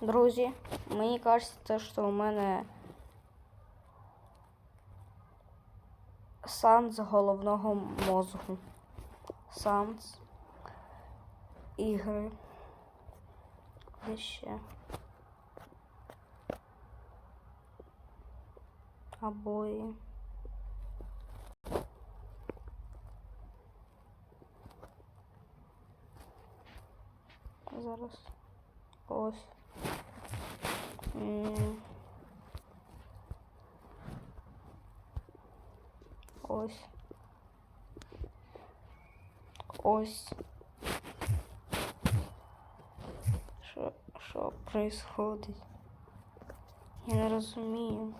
Друзі, мені кажеться, що у мене сан з головного мозгу. Санс. Ігри. Де ще? Обої. Зараз. Ось. Ось. Ось. Що, що происходить? Я не розумію.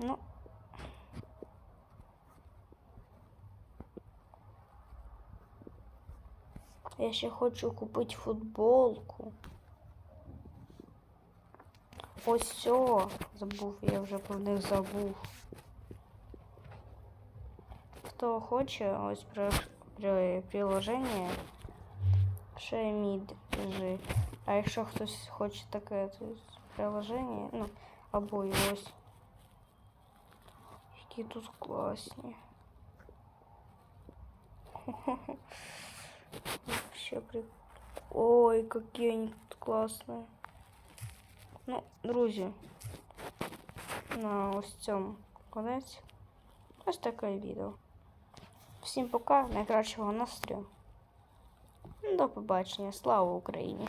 Ну. Я ще хочу купити футболку. Ось все. Забув, я вже про них забув. Хто хоче, ось при, при приложення Шемід лежить. А якщо хтось хоче таке то есть приложення, ну, або і ось. Які тут класні. Вообще прикольно. Ой, какие они тут классные. Ну, друзі, на ось цьому конець. Ось таке відео. Всім пока, найкращого настрою. До побачення, слава Україні!